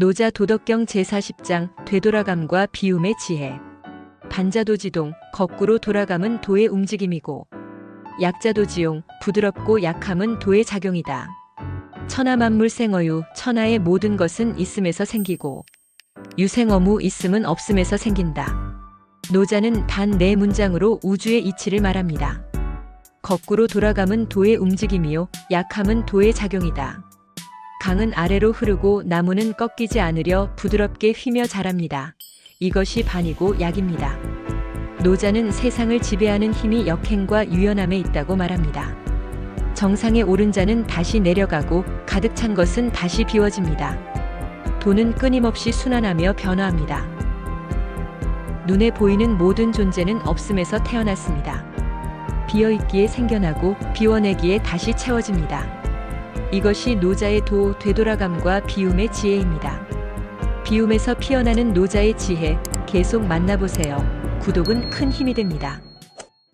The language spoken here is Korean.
노자 도덕경 제40장 되돌아감과 비움의 지혜. 반자도 지동 거꾸로 돌아감은 도의 움직임이고 약자도 지용 부드럽고 약함은 도의 작용이다. 천하 만물 생어유 천하의 모든 것은 있음에서 생기고 유생어무 있음은 없음에서 생긴다. 노자는 단 네 문장으로 우주의 이치를 말합니다. 거꾸로 돌아감은 도의 움직임이요 약함은 도의 작용이다. 강은 아래로 흐르고 나무는 꺾이지 않으려 부드럽게 휘며 자랍니다. 이것이 반이고 약입니다. 노자는 세상을 지배하는 힘이 역행과 유연함에 있다고 말합니다. 정상에 오른 자는 다시 내려가고 가득 찬 것은 다시 비워집니다. 돈은 끊임없이 순환하며 변화합니다. 눈에 보이는 모든 존재는 없음에서 태어났습니다. 비어있기에 생겨나고 비워내기에 다시 채워집니다. 이것이 노자의 도 되돌아감과 비움의 지혜입니다. 비움에서 피어나는 노자의 지혜 계속 만나보세요. 구독은 큰 힘이 됩니다.